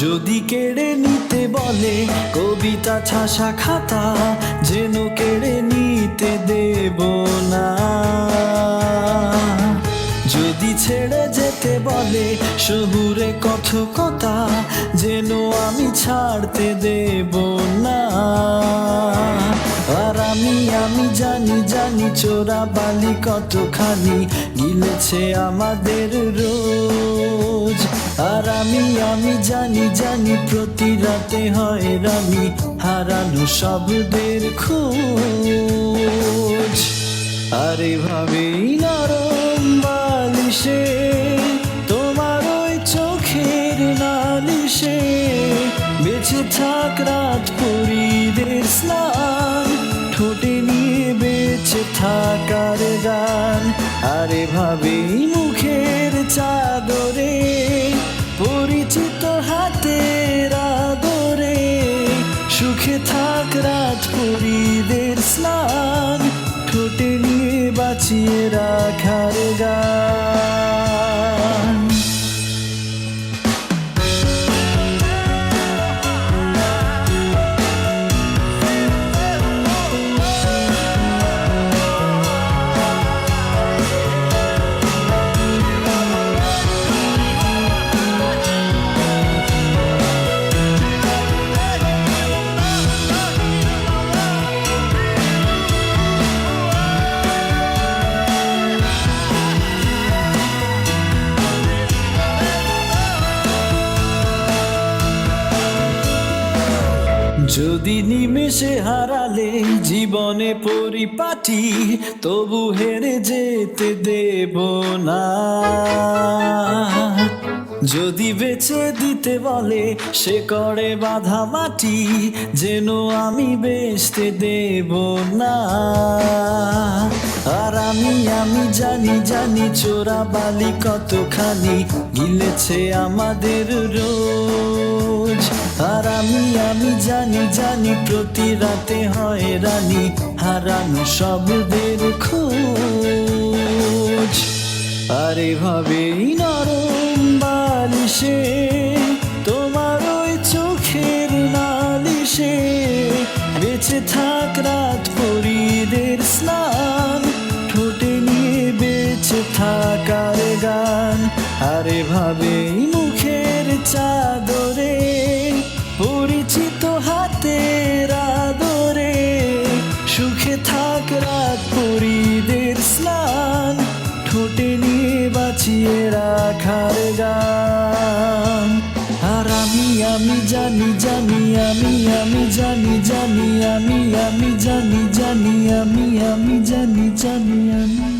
যদি কেড়ে নিতে বলে, কবিতা ছাসা খাতা যেন কেড়ে নিতে দেব না। যদি ছেড়ে যেতে বলে, শহুরে কথকতা যেন আমি ছাড়তে দেব না। আর আমি আমি জানি জানি চোরা বালি কতখানি গিলেছে আমাদের আর আমি আমি জানি জানি প্রতি রাতে হয় রানি। হারানো শব্দের খোঁজ। আরে ভাবে নরম বালিশে, তোমার ওই চোখের নালিশে। বেঁচে থাক রাত পরিদের স্নান, ঠোঁটে নিয়ে বেঁচে থাকার গান। আর এভাবেই সুখে থাক রাত পরিদের স্নান ঠোঁটে নিয়ে বাঁচিয়ে রাখার গান। যদি নিমেষে হারালে জীবনে পরিপাটি, তবু হেরে যেতে দেব না। যদি বেছে দিতে বলে, সে করে বাধা মাটি, যেন আমি বেচতে দেব না। আর আমি আমি জানি জানি চোরা বালি কতখানি গিলেছে আমাদের রোজ আর আমি আমি জানি জানি প্রতি রাতে হয় রানী। হারানো শব্দের খোঁজ। আর এভাবেই নরম বালিশে, তোমার ওই চোখের নালিশে। বেঁচে থাক রাত পরিদের স্নান, ঠোঁটে নিয়ে বেঁচে থাকার গান। আর এভাবেই থাক রাত পরিদের স্নান, ঠোঁটে নিয়ে বাঁচিয়ে রাখার গান। আর আমি আমি জানি জানি, আমি আমি জানি জানি, আমি আমি জানি জানি, আমি আমি জানি জানি, আমি।